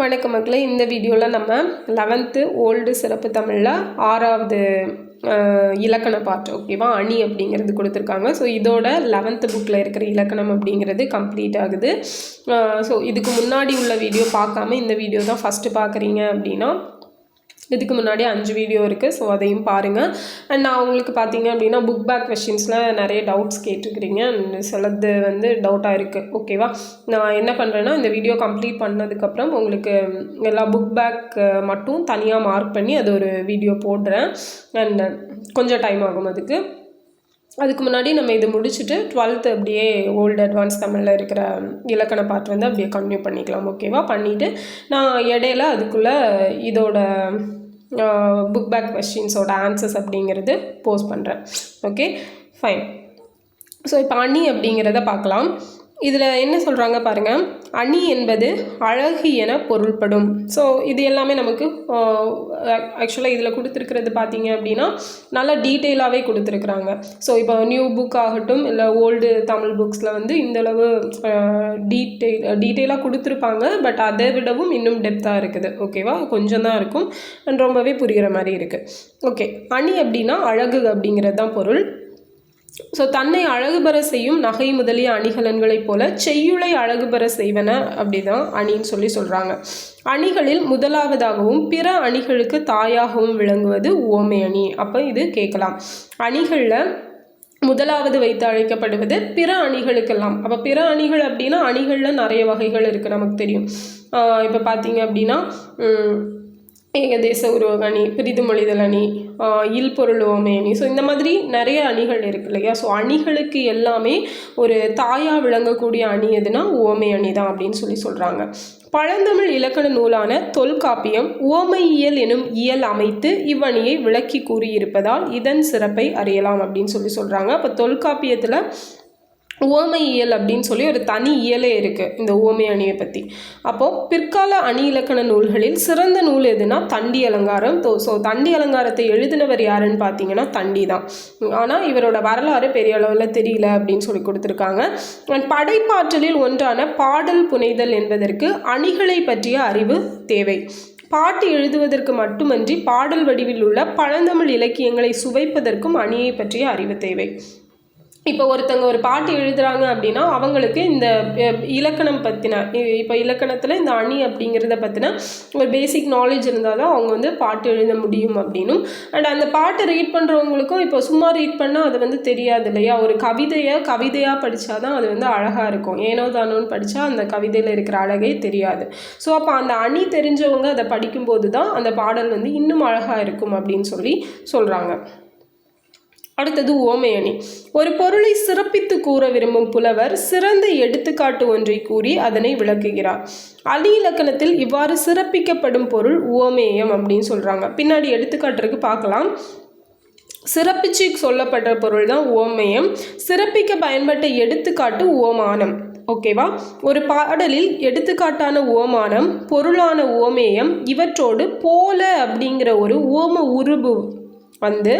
வணக்க மக்களே. இந்த வீடியோவில் நம்ம லெவன்த்து ஓல்டு சிறப்பு தமிழில் ஆறாவது இலக்கண பாட்டு ஓகேவா அணி அப்படிங்கிறது கொடுத்துருக்காங்க. ஸோ இதோட லெவன்த்து புக்கில் இருக்கிற இலக்கணம் அப்படிங்கிறது கம்ப்ளீட் ஆகுது. ஸோ இதுக்கு முன்னாடி உள்ள வீடியோ பார்க்காம இந்த வீடியோ தான் ஃபஸ்ட்டு பார்க்குறீங்க அப்படின்னா இதுக்கு முன்னாடி அஞ்சு வீடியோ இருக்குது ஸோ அதையும் பாருங்கள் அண்ட் நான் உங்களுக்கு பார்த்தீங்க அப்படின்னா புக் பேக் கொஷின்ஸில் நிறைய டவுட்ஸ் கேட்டிருக்கிறீங்க. அண்ட் சிலது வந்து டவுட்டாக இருக்குது ஓகேவா நான் என்ன பண்ணுறேன்னா இந்த வீடியோ கம்ப்ளீட் பண்ணதுக்கப்புறம் உங்களுக்கு எல்லா புக் பேக் மட்டும் தனியாக மார்க் பண்ணி அது ஒரு வீடியோ போடுறேன். அண்ட் கொஞ்சம் டைம் ஆகும் அதுக்கு. அதுக்கு முன்னாடி நம்ம இது முடிச்சுட்டு டுவெல்த்து அப்படியே ஓல்டு அட்வான்ஸ் தமிழில் இருக்கிற இலக்கண பாட்டு வந்து அப்படியே கன்டினியூ பண்ணிக்கலாம். ஓகேவா பண்ணிவிட்டு நான் இடையில அதுக்குள்ளே இதோட புக் பேக் கொஸ்டின்ஸோட ஆன்சர்ஸ் அப்படிங்கிறது போஸ்ட் பண்ணுறேன் ஓகே ஃபைன் ஸோ இப்போ அணி அப்படிங்கிறத பார்க்கலாம். இதில் என்ன சொல்கிறாங்க பாருங்கள் அணி என்பது அழகு என பொருள்படும். ஸோ இது எல்லாமே நமக்கு ஆக்சுவலாக இதில் கொடுத்துருக்கிறது பார்த்தீங்க அப்படின்னா நல்லா டீட்டெயிலாகவே கொடுத்துருக்குறாங்க. ஸோ இப்போ நியூ புக் ஆகட்டும் இல்லை ஓல்டு தமிழ் புக்ஸில் வந்து இந்தளவு டீட்டெயில் டீட்டெயிலாக கொடுத்துருப்பாங்க. பட் அதை விடவும் இன்னும் டெப்த்தாக இருக்குது. ஓகேவா கொஞ்சம் தான் இருக்கும். அண்ட் ரொம்பவே புரிகிற மாதிரி இருக்குது ஓகே அணி அப்படின்னா அழகு அப்படிங்கிறது தான் பொருள். ஸோ தன்னை அழகுபெற செய்யும் நகை முதலிய அணிகலன்களைப் போல செய்யுளை அழகுபெற செய்வன அப்படிதான் அணின்னு சொல்லி சொல்கிறாங்க அணிகளில் முதலாவதாகவும் பிற அணிகளுக்கு தாயாகவும் விளங்குவது ஓமை அணி. அப்போ இது கேட்கலாம். அணிகளில் முதலாவது வைத்து அழைக்கப்படுவது பிற அணிகளுக்கெல்லாம். அப்போ பிற அணிகள் அப்படின்னா அணிகளில் நிறைய வகைகள் இருக்குது நமக்கு தெரியும். இப்போ பார்த்தீங்க அப்படின்னா ஏகதேச உருவக அணி பிரிதுமொழிதல் அணி இல் இல்பொருள் அணி. ஸோ இந்த மாதிரி நிறைய அணிகள் இருக்கு இல்லையா? ஸோ அணிகளுக்கு எல்லாமே ஒரு தாயாக விளங்கக்கூடிய அணி எதுனா ஓமை அணி தான் அப்படின்னு சொல்லி சொல்கிறாங்க பழந்தமிழ் இலக்கண நூலான தொல்காப்பியம் ஓமையியல் எனும் இயல் அமைத்து இவ்வணியை விளக்கி கூறியிருப்பதால் இதன் சிறப்பை அறியலாம் அப்படின்னு சொல்லி சொல்கிறாங்க அப்போ தொல்காப்பியத்தில் ஓமை இயல் அப்படின்னு சொல்லி ஒரு தனி இயலே இருக்குது இந்த ஓமை அணியை பற்றி அப்போது பிற்கால அணி இலக்கண நூல்களில் சிறந்த நூல் எதுனா தண்டி அலங்காரம். ஸோ தண்டி அலங்காரத்தை எழுதினவர் யாருன்னு பார்த்தீங்கன்னா தண்டி தான். ஆனால் இவரோட வரலாறு பெரிய அளவில் தெரியல அப்படின்னு சொல்லி கொடுத்துருக்காங்க. அண்ட் படைப்பாற்றலில் ஒன்றான பாடல் புனைதல் என்பதற்கு அணிகளை பற்றிய அறிவு தேவை. பாட்டு எழுதுவதற்கு மட்டுமன்றி பாடல் வடிவில் உள்ள பழந்தமிழ் இலக்கியங்களை சுவைப்பதற்கும் அணியை பற்றிய அறிவு தேவை. இப்போ ஒருத்தங்க ஒரு பாட்டு எழுதுறாங்க அப்படின்னா அவங்களுக்கு இந்த இலக்கணம் பற்றின இப்போ இலக்கணத்தில் இந்த அணி அப்படிங்கிறத பற்றின ஒரு பேசிக் நாலேஜ் இருந்தால் தான் அவங்க வந்து பாட்டு எழுத முடியும் அப்படின்னும். அண்ட் அந்த பாட்டை ரீட் பண்ணுறவங்களுக்கும் இப்போ சும்மா ரீட் பண்ணால் அது வந்து தெரியாது இல்லையா? ஒரு கவிதையை கவிதையாக படித்தா தான் அது வந்து அழகாக இருக்கும். ஏனோ தானோன்னு படித்தா அந்த கவிதையில் இருக்கிற அழகே தெரியாது. ஸோ அப்போ அந்த அணி தெரிஞ்சவங்க அதை படிக்கும்போது தான் அந்த பாடல் வந்து இன்னும் அழகாக இருக்கும் அப்படின்னு சொல்லி சொல்கிறாங்க அடுத்தது ஓமையணி ஒரு பொருளை சிறப்பித்து கூற விரும்பும் புலவர் சிறந்த எடுத்துக்காட்டு ஒன்றை கூறி அதனை விளக்குகிறார். அலி இலக்கணத்தில் இவ்வாறு சிறப்பிக்கப்படும் பொருள் ஓமேயம் அப்படின்னு சொல்கிறாங்க பின்னாடி எடுத்துக்காட்டுக்கு பார்க்கலாம். சிறப்பிச்சு சொல்லப்பட்ட பொருள் தான் ஓமேயம் சிறப்பிக்க பயன்பட்ட எடுத்துக்காட்டு ஓமானம் ஓகேவா ஒரு பாடலில் எடுத்துக்காட்டான ஓமானம் பொருளான ஓமேயம் இவற்றோடு போல அப்படிங்கிற ஒரு ஓம உருபு வந்து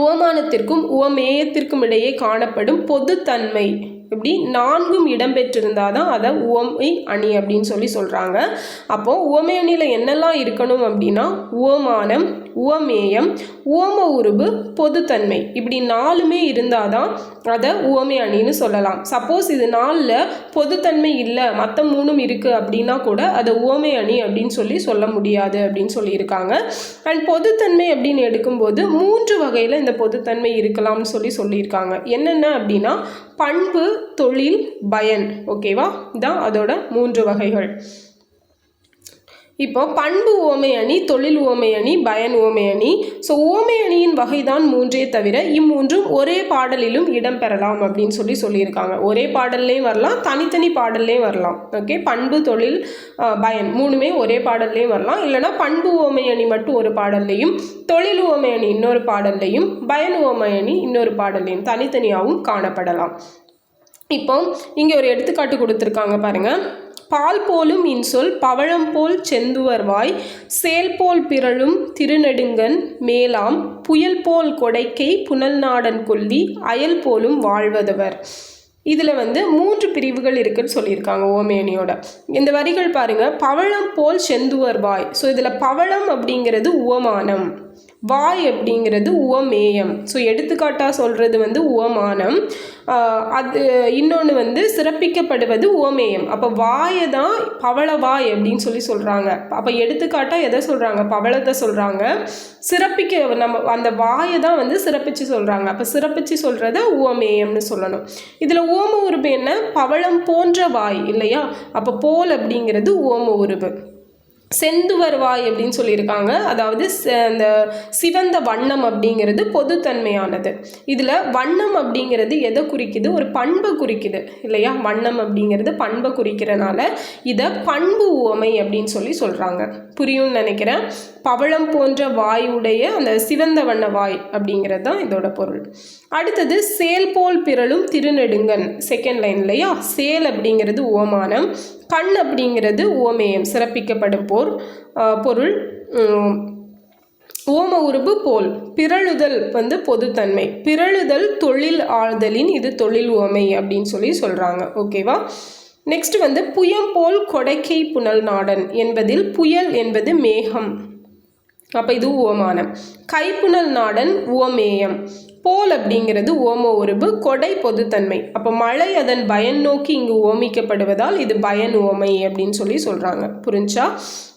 உவமானத்திற்கும் உவமேயத்திற்கும் இடையே காணப்படும் பொதுத்தன்மை. இப்படி நான்கும் இடம்பெற்றிருந்தால் தான் அதை உவமை அணி அப்படின்னு சொல்லி சொல்கிறாங்க அப்போது உவமை அணியில் என்னெல்லாம் இருக்கணும் அப்படின்னா உவமானம் உவமேயம் உவம உருபு பொதுத்தன்மை. இப்படி நாலுமே இருந்தால் தான் அதை உவமை அணின்னு சொல்லலாம். சப்போஸ் இது நாலில் பொதுத்தன்மை இல்லை மற்ற மூணும் இருக்குது அப்படின்னா கூட அதை உவமை அணி அப்படின்னு சொல்லி சொல்ல முடியாது அப்படின்னு சொல்லியிருக்காங்க. அண்ட் பொதுத்தன்மை அப்படின்னு எடுக்கும்போது மூன்று வகையில் இந்த பொதுத்தன்மை இருக்கலாம்னு சொல்லி சொல்லியிருக்காங்க. என்னென்ன அப்படின்னா பண்பு தொழில் பயன். ஓகேவா? இதான் அதோட மூன்று வகைகள். இப்போ பண்பு ஓமை அணி தொழில் ஓமை அணி பயன் ஓமை அணி. ஸோ ஓமை அணியின் வகை தான் மூன்றே தவிர இம்மூன்றும் ஒரே பாடலிலும் இடம்பெறலாம் அப்படின்னு சொல்லி சொல்லியிருக்காங்க. ஒரே பாடல்லையும் வரலாம் தனித்தனி பாடல்லையும் வரலாம். ஓகே பண்பு தொழில் பயன் மூணுமே ஒரே பாடல்லையும் வரலாம். இல்லைனா பண்பு ஓமை அணி மட்டும் ஒரு பாடல்லையும் தொழில் ஓமை அணி இன்னொரு பாடல்லையும் பயன் ஓமை அணி இன்னொரு பாடல்லையும் தனித்தனியாகவும் காணப்படலாம். இப்போ இங்கே ஒரு எடுத்துக்காட்டு கொடுத்துருக்காங்க பாருங்கள் பால் போலும் இன்சொல் பவழம் போல் செந்துவர்வாய் சேல் போல் பிறழும் திருநெடுங்கன் மேலாம் புயல் போல் கொடைக்கை புனல் நாடன் கொல்லி அயல் போலும் வாழ்வதவர். இதில் வந்து மூன்று பிரிவுகள் இருக்குன்னு சொல்லியிருக்காங்க ஓமேனியோட. இந்த வரிகள் பாருங்கள் பவழம் போல் செந்துவர் வாய். ஸோ இதில் பவழம் அப்படிங்கிறது உவமானம். வாய் அப்படிங்கிறது உவமேயம். ஸோ எடுத்துக்காட்டாக சொல்கிறது வந்து உவமானம். அது இன்னொன்று வந்து சிறப்பிக்கப்படுவது உவமேயம். அப்போ வாயை தான் பவள வாய் அப்படின்னு சொல்லி சொல்கிறாங்க அப்போ எடுத்துக்காட்டாக எதை சொல்கிறாங்க பவளத்தை சொல்கிறாங்க சிறப்பிக்க நம்ம அந்த வாயை தான் வந்து சிறப்பித்து சொல்கிறாங்க அப்போ சிறப்பித்து சொல்கிறத உவமேயம்னு சொல்லணும். இதில் ஓம உருபு என்ன? பவளம் போன்ற வாய் இல்லையா? அப்போ போல் அப்படிங்கிறது ஓம உருபு செந்து வருவாய் அப்படின்னு சொல்லியிருக்காங்க. அதாவது ச- அந்த சிவந்த வண்ணம் அப்படிங்கிறது பொதுத்தன்மையானது. இதில் வண்ணம் அப்படிங்கிறது எதை குறிக்குது? ஒரு பண்பை குறிக்குது இல்லையா? வண்ணம் அப்படிங்கிறது பண்பை குறிக்கிறனால இதை பண்பு உவமை அப்படின்னு சொல்லி சொல்கிறாங்க புரியும்னு நினைக்கிறேன். பவளம் போன்ற வாயுடைய அந்த சிவந்த வண்ண வாய் அப்படிங்கிறது தான் இதோட பொருள். அடுத்தது சேல் போல் பிறலும் திருநெடுங்கன். செகண்ட் லைன் இல்லையா? சேல் அப்படிங்கிறது ஓமானம் கண் அப்படிங்கிறது ஓமேயம் சிறப்பிக்கப்படும் போர் பொருள். ஓம உருபு போல் பிறழுதல் வந்து பொதுத்தன்மை. பிறழுதல் தொழில் ஆழ்தலின் இது தொழில் ஓமை அப்படின்னு சொல்லி சொல்கிறாங்க ஓகேவா? நெக்ஸ்ட் வந்து புயம் போல் கொடைக்கை புனல் நாடன் என்பதில் புயல் என்பது மேகம். அப்போ இது ஓமானம் கைப்புணல் நாடன் ஓமேயம் போல் அப்படிங்கிறது ஓம உருபு கொடை பொதுத்தன்மை. அப்போ மழை அதன் பயன் நோக்கி இங்கு ஓமிக்கப்படுவதால் இது பயன் ஓமை அப்படின்னு சொல்லி சொல்கிறாங்க புரிஞ்சா?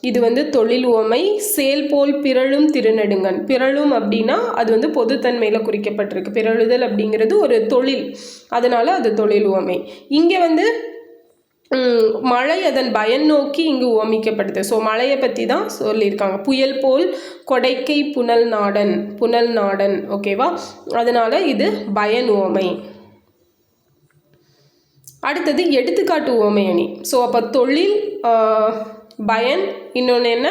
இது வந்து தொழில் ஓமை சேல் போல் பிறழும் திருநெடுங்கன். பிறழும் அப்படின்னா அது வந்து பொதுத்தன்மையில் குறிக்கப்பட்டிருக்கு. பிறழுதல் அப்படிங்கிறது ஒரு தொழில். அதனால் அது தொழில் ஓமை இங்கே வந்து மழை அதன் பயன் நோக்கி இங்கு ஓமிக்கப்படுது ஸோ மழையை பற்றி தான் சொல்லியிருக்காங்க. புயல் போல் கொடைக்கை புனல் நாடன் புனல் நாடன் ஓகேவா அதனால் இது பயன் ஓமை அடுத்தது எடுத்துக்காட்டு ஓமை அணி. ஸோ அப்போ தொழில் பயன் இன்னொன்று என்ன?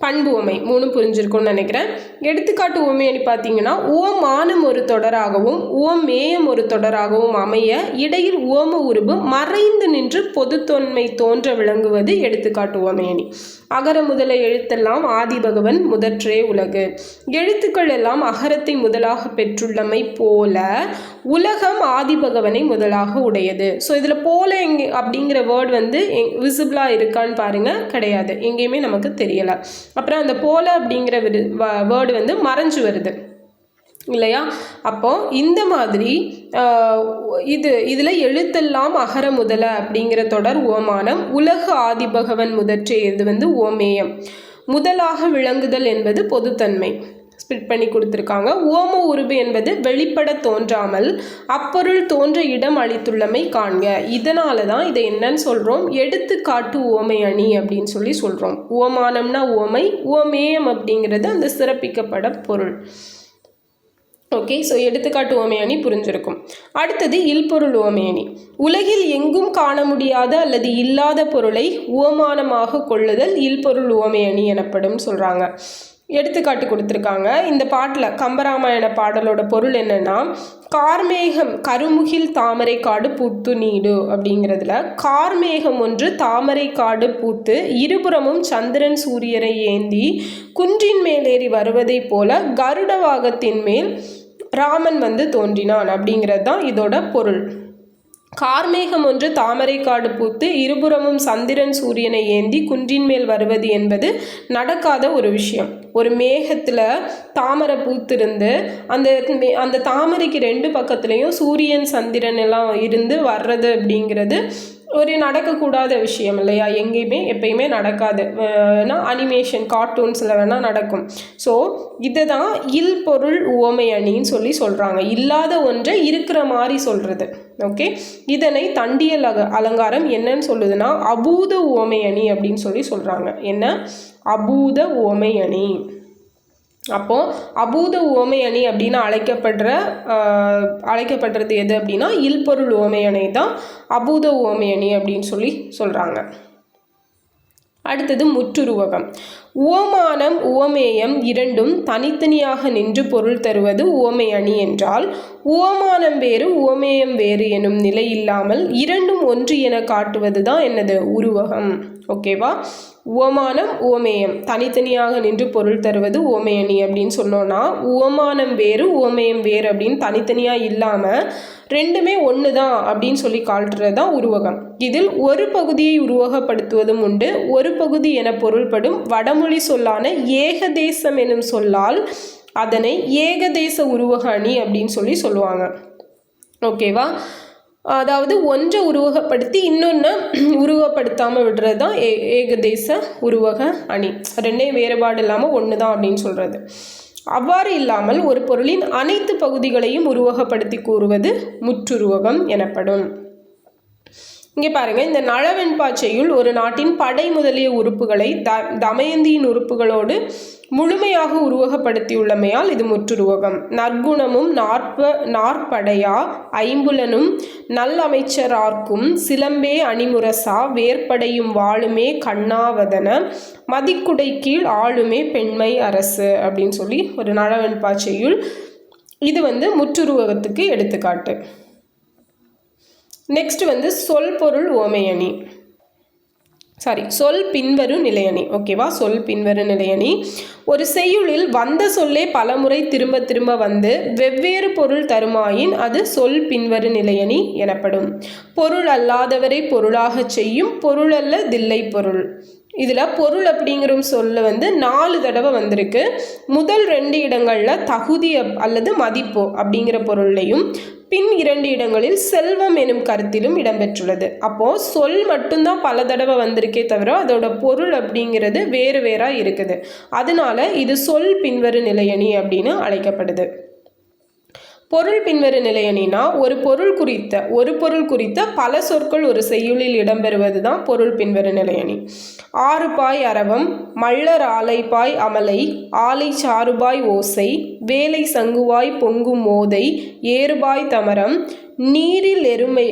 பண்பு உமை மூணும் புரிஞ்சிருக்கும்னு நினைக்கிறேன். எடுத்துக்காட்டு ஓமை பார்த்தீங்கன்னா ஓம் ஆணும் ஒரு தொடராகவும் ஓமேயம் ஒரு தொடராகவும் அமைய இடையில் ஓம உருபு மறைந்து நின்று பொதுத்தொன்மை தோன்ற விளங்குவது எடுத்துக்காட்டு உமையணி அகர முதல எழுத்தெல்லாம் ஆதிபகவன் முதற்றே உலகு. எழுத்துக்கள் எல்லாம் அகரத்தை முதலாக பெற்றுள்ளமை போல உலகம் ஆதிபகவனை முதலாக உடையது. ஸோ இதில் போல எங்கே அப்படிங்கிற வேர்ட் வந்து விசிபிளாக இருக்கான்னு பாருங்கள் கிடையாது. எங்கேயுமே நமக்கு தெரியலை. அப்புறம் அந்த போல அப்படிங்கிற வேர்டு வந்து மறைஞ்சு வருது. இல்லையா? அப்போ இந்த மாதிரி இது இதில் எழுத்தெல்லாம் அகர முதல அப்படிங்கிற தொடர் ஓமானம் உலக ஆதிபகவன் முதற்றே இது வந்து ஓமேயம் முதலாக விளங்குதல் என்பது பொதுத்தன்மை. ஸ்பிட் பண்ணி கொடுத்துருக்காங்க. ஓம உருபு என்பது வெளிப்பட தோன்றாமல் அப்பொருள் தோன்ற இடம் அளித்துள்ளமை காண்க. இதனால தான் இதை என்னன்னு சொல்கிறோம் எடுத்துக்காட்டு ஓமை அணி அப்படின்னு சொல்லி சொல்கிறோம் ஓமானம்னா ஓமை ஓமேயம் அப்படிங்கிறது அந்த சிறப்பிக்கப்பட பொருள். ஓகே ஸோ எடுத்துக்காட்டு ஓமையணி புரிஞ்சிருக்கும். அடுத்தது இல்பொருள் ஓமையணி உலகில் எங்கும் காண முடியாத அல்லது இல்லாத பொருளை உவமானமாக கொள்ளுதல் இல்பொருள் ஓமையணி எனப்படும் சொல்கிறாங்க எடுத்துக்காட்டு கொடுத்துருக்காங்க. இந்த பாட்டில் கம்பராமாயண பாடலோட பொருள் என்னன்னா கார்மேகம் கருமுகில் தாமரை காடு பூத்து நீடு அப்படிங்கிறதுல. கார்மேகம் ஒன்று தாமரை காடு பூத்து இருபுறமும் சந்திரன் சூரியரை ஏந்தி குன்றின் மேலேறி வருவதைப் போல கருடவாகத்தின் மேல் ராமன் வந்து தோன்றினான் அப்படிங்கிறது தான் இதோட பொருள். கார்மேகம் ஒன்று தாமரை காடு பூத்து இருபுறமும் சந்திரன் சூரியனை ஏந்தி குன்றின் மேல் வருவது என்பது நடக்காத ஒரு விஷயம். ஒரு மேகத்தில் தாமரை பூத்திருந்து அந்த அந்த தாமரைக்கு ரெண்டு பக்கத்துலேயும் சூரியன் சந்திரன் எல்லாம் இருந்து வர்றது அப்படிங்கிறது ஒரு நடக்கக்கூடாத விஷயம் இல்லையா? எங்கேயுமே எப்பயுமே நடக்காது. ஏன்னா அனிமேஷன் கார்ட்டூன்ஸில் வேணால் நடக்கும். ஸோ இதை தான் இல் பொருள் உவமை அணின்னு சொல்லி சொல்கிறாங்க இல்லாத ஒன்றை இருக்கிற மாதிரி சொல்கிறது ஓகே இதனை தண்டியல் அக அலங்காரம் என்னன்னு சொல்லுதுன்னா அபூத உவமை அணி அப்படின்னு சொல்லி சொல்கிறாங்க என்ன? அபூத உவமை அணி. அப்போது அபூத உவமை அணி அப்படின்னு அழைக்கப்படுற அழைக்கப்படுறது எது அப்படின்னா இல்பொருள் உவமை அணி தான் அபூத உவமை அணி அப்படின்னு சொல்லி சொல்கிறாங்க அடுத்தது முற்றுருவகம். உவமானம் உவமேயம் இரண்டும் தனித்தனியாக நின்று பொருள் தருவது உவமை அணி என்றால் உவமானம் வேறு உவமேயம் வேறு எனும் நிலை இல்லாமல் இரண்டும் ஒன்று என காட்டுவது தான் என்னது? உருவகம். ஓகேவா உவமானம் உவமேயம் தனித்தனியாக நின்று பொருள் தருவது உவமை அணி அப்படின்னு சொன்னோன்னா உவமானம் வேறு உவமேயம் வேறு அப்படின்னு தனித்தனியாக இல்லாமல் ரெண்டுமே ஒன்று தான் அப்படின்னு சொல்லி காட்டுறது தான் உருவகம். இதில் ஒரு பகுதியை உருவகப்படுத்துவதும் உண்டு ஒரு பகுதி என பொருள்படும் வடமொழி சொல்லான ஏகதேசம் எனும் சொல்லால் அதனை ஏகதேச உருவக அணி அப்படின்னு சொல்லி சொல்லுவாங்க. ஓகேவா அதாவது ஒன்றை உருவகப்படுத்தி இன்னொன்று உருவப்படுத்தாமல் விடுறது தான் ஏ ஏகதேச உருவக அணி. ரெண்டே வேறுபாடு இல்லாமல் ஒன்று தான் அப்படின்னு சொல்கிறது அவ்வாறு இல்லாமல் ஒரு பொருளின் அனைத்து பகுதிகளையும் உருவகப்படுத்தி கூறுவது முற்றுருவகம் எனப்படும். இங்கே பாருங்கள் இந்த நளவெண்பாச்சையுள் ஒரு நாட்டின் படை முதலிய உறுப்புகளை த தமயந்தியின் உறுப்புகளோடு முழுமையாக உருவகப்படுத்தியுள்ளமையால் இது முற்றுருவகம். நற்குணமும் நாற்ப நாற்படையா ஐம்புலனும் நல்லமைச்சரார்க்கும் சிலம்பே அணிமுரசா வேற்படையும் வாழுமே கண்ணாவதன மதிக்குடை கீழ் ஆளுமே பெண்மை அரசு அப்படின்னு சொல்லி ஒரு நளவெண்பாச்சையுள் இது வந்து முற்றுருவகத்துக்கு எடுத்துக்காட்டு. நெக்ஸ்ட் வந்து சொல் பொருள் ஓமையணி. சாரி சொல் பின்வரும் நிலையணி. ஓகேவா சொல் பின்வரும் நிலையணி. ஒரு செய்யுளில் வந்த சொல்லே பலமுறை திரும்ப திரும்ப வந்து வெவ்வேறு பொருள் தருமாயின் அது சொல் பின்வரும் நிலையணி எனப்படும். பொருள் அல்லாதவரை பொருளாக செய்யும் பொருளல்ல தில்லை பொருள். இதில் பொருள் அப்படிங்கிற சொல்ல வந்து நாலு தடவை வந்திருக்கு. முதல் ரெண்டு இடங்களில் தகுதி அல்லது மதிப்பு அப்படிங்கிற பொருள்லையும் பின் இரண்டு இடங்களில் செல்வம் எனும் கருத்திலும் இடம்பெற்றுள்ளது. அப்போது சொல் மட்டும்தான் பல தடவை வந்திருக்கே தவிர அதோட பொருள் அப்படிங்கிறது வேறு வேறாக இருக்குது. அதனால இது சொல் பின்வரு நிலையணி அப்படின்னு அழைக்கப்படுது. பொருள் பின்வரு நிலையணினா ஒரு பொருள் குறித்த ஒரு பொருள் குறித்த பல சொற்கள் ஒரு செய்யுளில் இடம்பெறுவது தான் பொருள் பின்வரு நிலையணி. ஆறு பாய் அரவம் மல்லர் ஆலைப்பாய் அமலை ஆலை சாறுபாய் ஓசை வேலை சங்குவாய் பொங்கும் மோதை ஏறுபாய் தமரம் நீரில் எருமை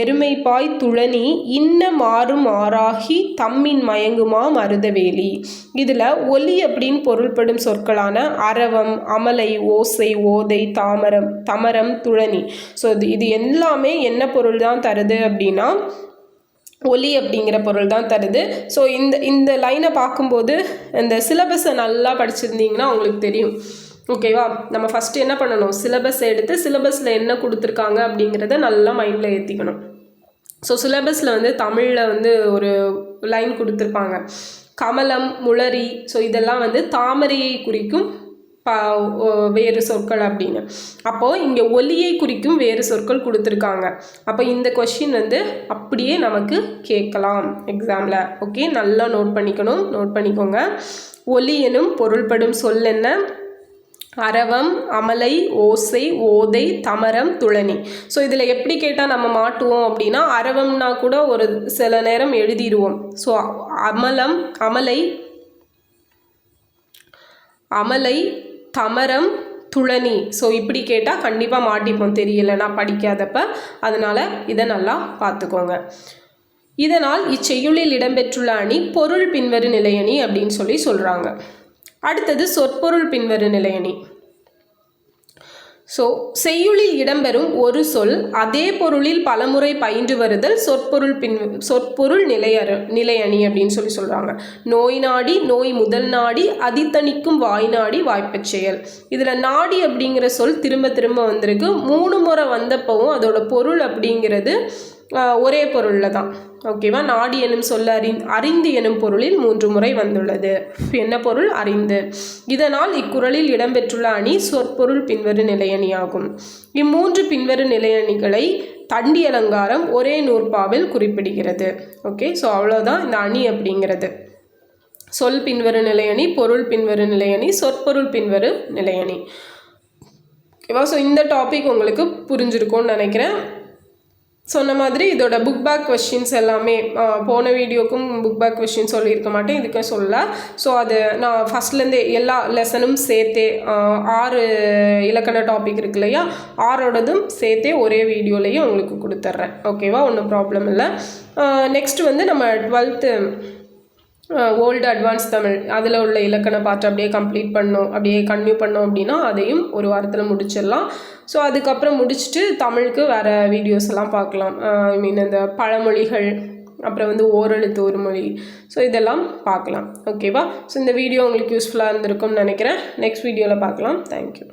எருமைப்பாய் துளனி இன்ன மாறும் ஆறாகி தம்மின் மயங்குமா மருதவேலி. இதில் ஒலி அப்படின்னு பொருள்படும் சொற்களான அரவம் அமலை ஓசை ஓதை தாமரம் தமரம் துளனி ஸோ இது இது எல்லாமே என்ன பொருள் தான் தருது அப்படின்னா ஒலி அப்படிங்கிற பொருள் தான் தருது. ஸோ இந்த இந்த லைனை பார்க்கும்போது இந்த சிலபஸை நல்லா படிச்சிருந்தீங்கன்னா உங்களுக்கு தெரியும். ஓகேவா நம்ம ஃபஸ்ட்டு என்ன பண்ணணும்? சிலபஸ் எடுத்து சிலபஸில் என்ன கொடுத்துருக்காங்க அப்படிங்கிறத நல்லா மைண்டில் ஏற்றிக்கணும் ஸோ சிலபஸில் வந்து தமிழில் வந்து ஒரு லைன் கொடுத்துருப்பாங்க. கமலம் முளரி ஸோ இதெல்லாம் வந்து தாமரையை குறிக்கும் ப வேறு சொற்கள் அப்படின்னு. அப்போது இங்கே ஒலியை குறிக்கும் வேறு சொற்கள் கொடுத்துருக்காங்க. அப்போ இந்த கொஷின் வந்து அப்படியே நமக்கு கேட்கலாம் எக்ஸாமில் ஓகே நல்லா நோட் பண்ணிக்கணும். நோட் பண்ணிக்கோங்க. ஒலி எனும் பொருள்படும் சொல் என்ன? அரவம் அமலை ஓசை ஓதை தமரம் துளனி ஸோ இதில் எப்படி கேட்டால் நம்ம மாட்டுவோம் அப்படின்னா அரவம்னா கூட ஒரு சில நேரம் எழுதிடுவோம் ஸோ அமலம் அமலை அமலை தமரம் துளனி ஸோ இப்படி கேட்டால் கண்டிப்பாக மாட்டிப்போம். தெரியலைன்னா படிக்காதப்ப. அதனால் இதை நல்லா பார்த்துக்கோங்க. இதனால் இச்செய்யுளில் இடம்பெற்றுள்ள அணி பொருள் பின்வரு நிலையணி அப்படின்னு சொல்லி சொல்கிறாங்க அடுத்தது சொற்பொருள் பின்வரு நிலையணி. ஸோ செய்யுளில் இடம்பெறும் ஒரு சொல் அதே பொருளில் பலமுறை பயின்று வருதல் சொற்பொருள் பின் சொற்பொருள் நிலையறு நிலையணி அப்படின்னு சொல்லி சொல்கிறாங்க நோய் நாடி நோய் முதல் நாடி அதித்தணிக்கும் வாய் நாடி வாய்ப்பச் செயல். இதில் நாடி அப்படிங்கிற சொல் திரும்ப திரும்ப வந்திருக்கு. மூணு முறை வந்தப்பவும் அதோட பொருள் அப்படிங்கிறது ஒரே பொருளில் தான். ஓகேவா நாடி எனும் சொல்ல அறிந் அறிந்து எனும் பொருளில் மூன்று முறை வந்துள்ளது. என்ன பொருள்? அறிந்து. இதனால் இக்குறளில் இடம்பெற்றுள்ள அணி சொற்பொருள் பின்வரு நிலையணியாகும். இம்மூன்று பின்வரு நிலையணிகளை தண்டி அலங்காரம் ஒரே நூற்பாவில் குறிப்பிடுகிறது. ஓகே ஸோ அவ்வளோதான் இந்த அணி அப்படிங்கிறது. சொல் பின்வரு நிலையணி பொருள் பின்வரு நிலையணி சொற்பொருள் பின்வரு நிலையணி. ஓகேவா ஸோ இந்த டாபிக் உங்களுக்கு புரிஞ்சிருக்கும்னு நினைக்கிறேன். சொன்ன மாதிரி இதோட புக் பேக் கொஷின்ஸ் எல்லாமே போன வீடியோக்கும் புக் பேக் கொஷின் சொல்லியிருக்க மாட்டேன் இதுக்கும் சொல்ல ஸோ அது நான் ஃபஸ்ட்லேருந்தே எல்லா லெசனும் சேர்த்தே ஆறு இலக்கண டாபிக் இருக்கு இல்லையா ஆறோடதும் சேர்த்தே ஒரே வீடியோலையும் உங்களுக்கு கொடுத்துட்றேன் ஓகேவா ஒன்றும் ப்ராப்ளம் இல்லை. நெக்ஸ்ட் வந்து நம்ம டுவெல்த்து ஓல்டு அட்வான்ஸ் தமிழ் அதில் உள்ள இலக்கண பாட்டு அப்படியே கம்ப்ளீட் பண்ணோம். அப்படியே கன்டினியூ பண்ணோம் அப்படின்னா அதையும் ஒரு வாரத்தில் முடிச்சிடலாம். ஸோ அதுக்கப்புறம் முடிச்சுட்டு தமிழுக்கு வேறு வீடியோஸ் எல்லாம் பார்க்கலாம். ஐ மீன் இந்த பழமொழிகள் அப்புறம் வந்து ஓரெழுத்து ஒரு மொழி. ஸோ இதெல்லாம் பார்க்கலாம். ஓகேவா ஸோ இந்த வீடியோ உங்களுக்கு யூஸ்ஃபுல்லாக இருந்திருக்கும்னு நினைக்கிறேன். நெக்ஸ்ட் வீடியோவில் பார்க்கலாம். தேங்க்யூ